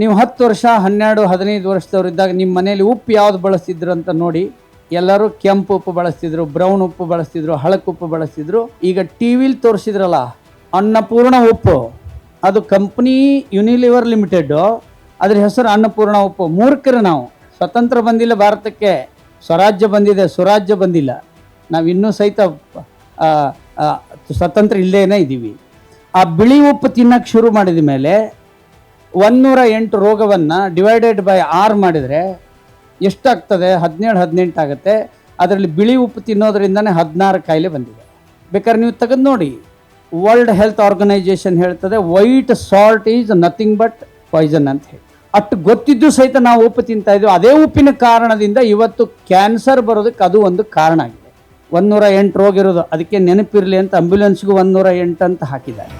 ನೀವು ಹತ್ತು ವರ್ಷ, ಹನ್ನೆರಡು, ಹದಿನೈದು ವರ್ಷದವ್ರು ಇದ್ದಾಗ ನಿಮ್ಮ ಮನೇಲಿ ಉಪ್ಪು ಯಾವ್ದು ಬಳಸ್ತಿದ್ರು ಅಂತ ನೋಡಿ, ಎಲ್ಲರೂ ಕೆಂಪು ಉಪ್ಪು ಬಳಸ್ತಿದ್ರು, ಬ್ರೌನ್ ಉಪ್ಪು ಬಳಸ್ತಿದ್ರು, ಹಳಕ್ ಉಪ್ಪು ಬಳಸ್ತಿದ್ರು. ಈಗ ಟಿ ವಿಲಿ ತೋರಿಸಿದ್ರಲ್ಲ, ಅನ್ನಪೂರ್ಣ ಉಪ್ಪು. ಅದು ಕಂಪ್ನಿ ಯುನಿಲಿವರ್ ಲಿಮಿಟೆಡ್ ಅದ್ರ ಹೆಸರು ಅನ್ನಪೂರ್ಣ ಉಪ್ಪು. ಮೂರ್ಖರು ನಾವು. ಸ್ವತಂತ್ರ ಬಂದಿಲ್ಲ ಭಾರತಕ್ಕೆ. ಸ್ವರಾಜ್ಯ ಬಂದಿದೆ ಸ್ವರಾಜ್ಯ ಬಂದಿಲ್ಲ. ನಾವು ಇನ್ನೂ ಸಹಿತ ಸ್ವತಂತ್ರ ಇಲ್ಲೇನೇ ಇದ್ದೀವಿ. ಆ ಬಿಳಿ ಉಪ್ಪು ತಿನ್ನಕ್ಕೆ ಶುರು ಮಾಡಿದ ಮೇಲೆ ಒಂದೂರ ಎಂಟು ರೋಗವನ್ನು ಡಿವೈಡೆಡ್ ಬೈ ಆರ್ ಮಾಡಿದರೆ ಎಷ್ಟಾಗ್ತದೆ? ಹದಿನೇಳು, ಹದಿನೆಂಟು ಆಗುತ್ತೆ. ಅದರಲ್ಲಿ ಬಿಳಿ ಉಪ್ಪು ತಿನ್ನೋದ್ರಿಂದನೇ ಹದಿನಾರು ಕಾಯಿಲೆ ಬಂದಿದೆ. ಬೇಕಾದ್ರೆ ನೀವು ತೆಗೆದು ನೋಡಿ. ವರ್ಲ್ಡ್ ಹೆಲ್ತ್ ಆರ್ಗನೈಜೇಷನ್ ಹೇಳ್ತದೆ white salt is nothing but poison ಅಂತ ಹೇಳಿ. ಅಷ್ಟು ಗೊತ್ತಿದ್ದು ಸಹಿತ ನಾವು ಉಪ್ಪು ತಿಂತಾ ಇದ್ದೀವಿ ಅದೇ ಉಪ್ಪಿನ ಕಾರಣದಿಂದ ಇವತ್ತು ಕ್ಯಾನ್ಸರ್ ಬರೋದಕ್ಕೆ ಅದು ಒಂದು ಕಾರಣ ಆಗಿದೆ. ಒಂದೂರ ಎಂಟು ರೋಗ ಇರೋದು. ಅದಕ್ಕೆ ನೆನಪಿರಲಿ ಅಂತ ಆಂಬ್ಯುಲೆನ್ಸ್ಗೂ ಒಂದೂರ ಎಂಟು ಅಂತ ಹಾಕಿದ್ದಾರೆ.